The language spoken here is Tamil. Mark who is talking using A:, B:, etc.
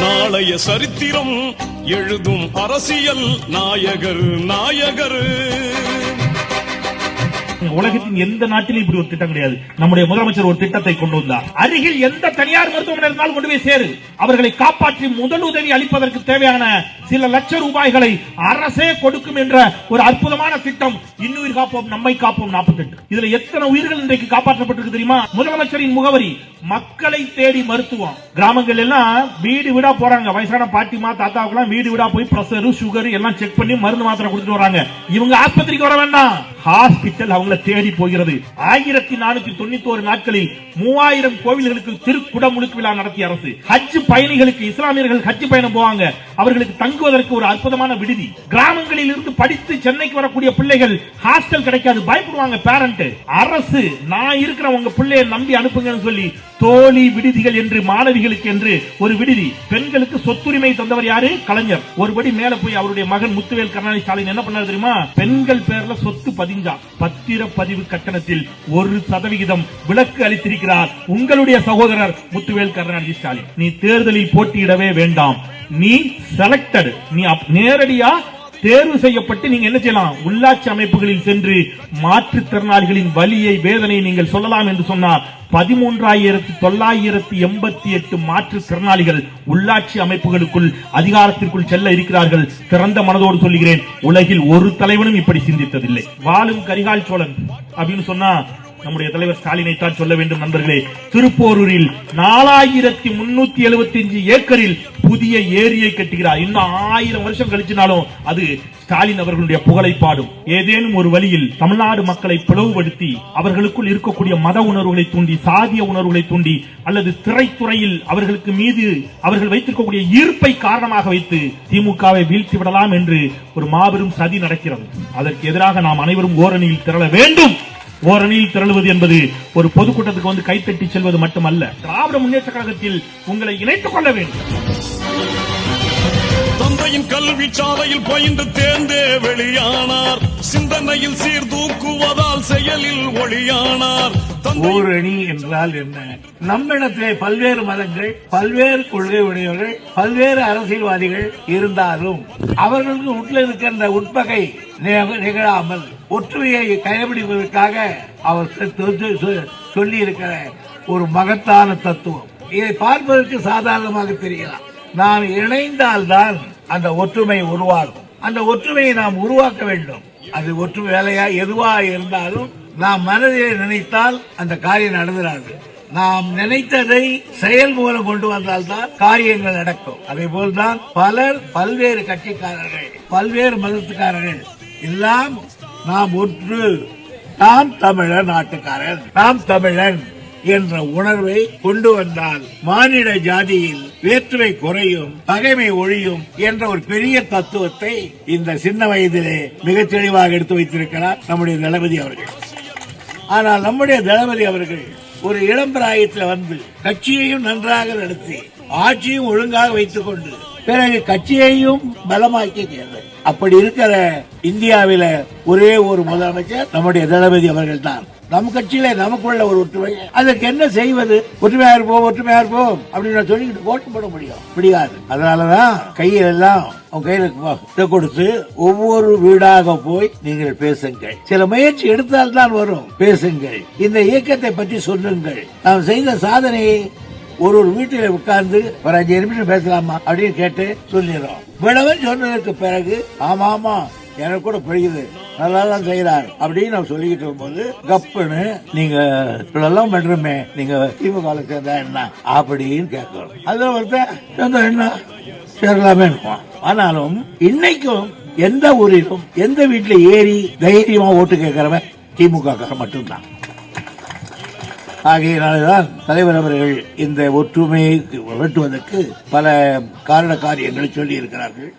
A: நாளைய சரித்திரம் எழுதும் அரசியல் நாயகர் நாயகர்.
B: உலகத்தின் எந்த நாட்டிலும் இப்படி ஒரு திட்டம் கிடையாது. நம்முடைய முதலமைச்சர் ஒரு திட்டத்தை கொண்டு வந்தார். அருகில் எந்த தனியார் மருத்துவமனை இருந்தாலும் கொண்டு போய் சேரு. அவர்களை காப்பாற்றி முதலுதவி அளிப்பதற்கு தேவையான சில லட்ச ரூபாய்களை அரசே கொடுக்கும் என்ற ஒரு அற்புதமான திட்டம் இன்னுயிர் காப்போம் நம்மை காப்போம் 48 இதுல எத்தனை உயிர்கள் இன்றைக்கு காப்பாற்றப்பட்டிருக்கு தெரியுமா? முதலமைச்சரின் முகவரி மக்களை தேடி மருத்துவம். கிராமங்கள் எல்லாம் வீடு வீடா போறாங்க. வயசான பாட்டிமா தாத்தாவுக்கு வீடு வீடா போய் பிரஷர் சுகர் எல்லாம் செக் பண்ணி மருந்து மாத்திரை கொடுத்துட்டு வராங்க. இவங்க ஆஸ்பத்திரிக்கு வர வேண்டாம். ஹாஸ்பிட்டல் அவங்கள தேடி போகிறது. ஆயிரத்தி நானூத்தி தொண்ணூத்தி ஒரு நாட்களில் மூவாயிரம் கோவில்களுக்கு திருக்குடமுழுக்கு விழா நடத்திய அரசு. ஹஜ் பயணிகளுக்கு இஸ்லாமியர்கள் ஹஜ் பயணம் போவாங்க. அவர்களுக்கு தங்குவதற்கு ஒரு அற்புதமான விடுதி. கிராமங்களில் இருந்து படித்து சென்னைக்கு வரக்கூடிய பிள்ளைகள் ஹாஸ்டல் கிடைக்காது பயப்படுவாங்க பேரண்ட் அரசு நான் இருக்கிற உங்க பிள்ளைய நம்பி அனுப்புங்கன்னு சொல்லி தோழி விடுதிகள் என்று மாணவிகளுக்கு என்று ஒரு விடுதி. பெண்களுக்கு சொத்துரிமை தந்தவர் யாரு? கலைஞர். ஒருபடி மேல போய் அவருடைய மகன் முத்துவேல் கருணாநிதி ஸ்டாலின் என்ன பண்ணார் தெரியுமா? பெண்கள் பேர்ல சொத்து பதிஞ்சா பத்திர பதிவு கட்டணத்தில் ஒரு சதவிகிதம் விலக்கு அளித்திருக்கிறார் உங்களுடைய சகோதரர் முத்துவேல் கருணாநிதி ஸ்டாலின். நீ தேர்தலில் போட்டியிடவே வேண்டாம். நீ செலக்டடு நீ நேரடியா தேர்வு செய்யப்பட்டு நீங்க என்ன செய்யலாம்? உள்ளாட்சி அமைப்புகளில் சென்று மாற்றுத்திறனாளிகளின் வலியை வேதனையை நீங்கள் சொல்லலாம் என்று சொன்னார். பதிமூன்றாயிரத்தி தொள்ளாயிரத்தி எண்பத்தி எட்டு மாற்றுத்திறனாளிகள் உள்ளாட்சி அமைப்புகளுக்குள் அதிகாரத்திற்குள் செல்ல இருக்கிறார்கள். திறந்த மனதோடு சொல்லுகிறேன். உலகில் ஒரு தலைவனும் இப்படி சிந்தித்ததில்லை. வாழும் கரிகால் சோழன் அப்படின்னு சொன்னா நம்முடைய தலைவர் ஸ்டாலினை தான் சொல்ல வேண்டும் நண்பர்களே. திருப்போரூரில் நாலாயிரத்தி முன்னூத்தி எழுபத்தி அஞ்சு ஏக்கரில் புதிய ஏரியை கட்டுகிறார். இன்னும் ஆயிரம் வருஷம் கழிச்சினாலும் அது ஸ்டாலின் அவர்களுடைய புகழை பாடும். ஏதேனும் ஒரு வழியில் தமிழ்நாடு மக்களை பிளவுபடுத்தி அவர்களுக்குள் இருக்கக்கூடிய மத உணர்வுகளை தூண்டி சாதிய உணர்வுகளை தூண்டி அல்லது திரைத்துறையில் அவர்களுக்கு மீது அவர்கள் வைத்திருக்கக்கூடிய ஈர்ப்பை காரணமாக வைத்து திமுகவை வீழ்த்தி விடலாம் என்று ஒரு மாபெரும் சதி நடக்கிறது. அதற்கு எதிராக நாம் அனைவரும் ஓரணியில் திரள வேண்டும். ஓரணியில் திரளுவது என்பது ஒரு பொதுக்கூட்டத்துக்கு வந்து கைத்தட்டி செல்வது மட்டுமல்ல. திராவிட முன்னேற்ற கழகத்தில் உங்களை இணைத்துக் கொள்ள வேண்டும்.
A: தந்தையின் கல்வி சாலையில் பயின்று தேர்ந்தே வெளியானார். சிந்தனையில் சீர்தூக்குவதால் செயலில் ஒளியானார்.
C: ஓரணி என்றால் என்ன? நம்மிடத்திலே பல்வேறு மதங்கள் பல்வேறு கொள்கை உடையவர்கள் பல்வேறு அரசியல்வாதிகள் இருந்தாலும் அவர்களுக்கு உள்ள இருக்கின்ற உட்பகை நிகழாமல் ஒற்றுமையை கடைபிடிப்பதற்காக அவர் சொல்லி இருக்கிற ஒரு மகத்தான தத்துவம். இதை பார்ப்பதற்கு சாதாரணமாக தெரியலாம். நாம் இணைந்தால்தான் அந்த ஒற்றுமை உருவாகும். அந்த ஒற்றுமையை நாம் உருவாக்க வேண்டும். அது ஒற்றுமை வேலையா எதுவா இருந்தாலும் நாம் மனதிலே நினைத்தால் அந்த காரியம் நடந்துடாது நாம் நினைத்ததை செயல் மூலம் கொண்டு வந்தால்தான் காரியங்கள் நடக்கும். அதே போல்தான் பலர் பல்வேறு கட்சிக்காரர்கள் பல்வேறு மதத்துக்காரர்கள் எல்லாம் நாம் ஒன்று. நாம் தமிழர் நாட்டுக்காரர். நாம் தமிழன் என்ற உணர்வை கொண்டு வந்தால் மானிட ஜாதியில் வேற்றுமை குறையும் பகைமை ஒழியும் என்ற ஒரு பெரிய தத்துவத்தை இந்த சின்ன வயதிலே மிக தெளிவாக எடுத்து வைத்திருக்கிறார் நம்முடைய தளபதி அவர்கள். ஆனால் நம்முடைய தளபதி அவர்கள் ஒரு இளம்பிராயத்தில் வந்து கட்சியையும் நன்றாக நடத்தி ஆட்சியும் ஒழுங்காக வைத்துக் கொண்டு பிறகு கட்சியையும் பலமாக்கியது அப்படி இருக்கிற இந்தியாவில ஒரே ஒரு முதலமைச்சர் நம்முடைய தளபதி அவர்கள் தான் நம் கட்சியில நமக்குள்ள ஒரு ஒற்றுமை. அதற்கு என்ன செய்வது? ஒற்றுமையா இருப்போம் ஒற்றுமையா இருப்போம் அப்படின்னு நான் சொல்லிட்டு ஓட்டு போட முடியும். முடியாது. அதனாலதான் கையில் எல்லாம் அவங்க கையில இதை கொடுத்து ஒவ்வொரு வீடாக போய் நீங்கள் பேசுங்கள். சில முயற்சி எடுத்தால் தான் வரும். பேசுங்கள். இந்த இயக்கத்தை பற்றி சொல்லுங்கள். நாம் செய்த சாதனையை ஒரு ஒரு வீட்டில உட்கார்ந்து ஒரு அஞ்சு நிமிஷம் பேசலாமா அப்படின்னு கேட்டு சொல்லிடுறோம். விடவன் சொன்னதற்கு பிறகு ஆமா ஆமா எனக்கு கூட புரியுது. நல்லா தான் செய்யறாரு அப்படின்னு நான் சொல்லிக்கிட்டு இருக்கும்போது கப்புன்னு நீங்க இதெல்லாம் பண்றோமே நீங்க திமுக சேர்ந்தா என்ன அப்படின்னு கேட்கணும் அதுல ஒருத்தர் சேர்ந்தா என்ன? சேரலாமே ஆனாலும் இன்னைக்கும் எந்த ஊரிலும் எந்த வீட்டுல ஏறி தைரியமா ஓட்டு கேட்கறவன் திமுக மட்டும்தான். ஆகையினால்தான் தலைவர் அவர்கள் இந்த ஒற்றுமையை வெட்டுவதற்கு பல காரண காரியங்களை சொல்லி இருக்கிறார்கள்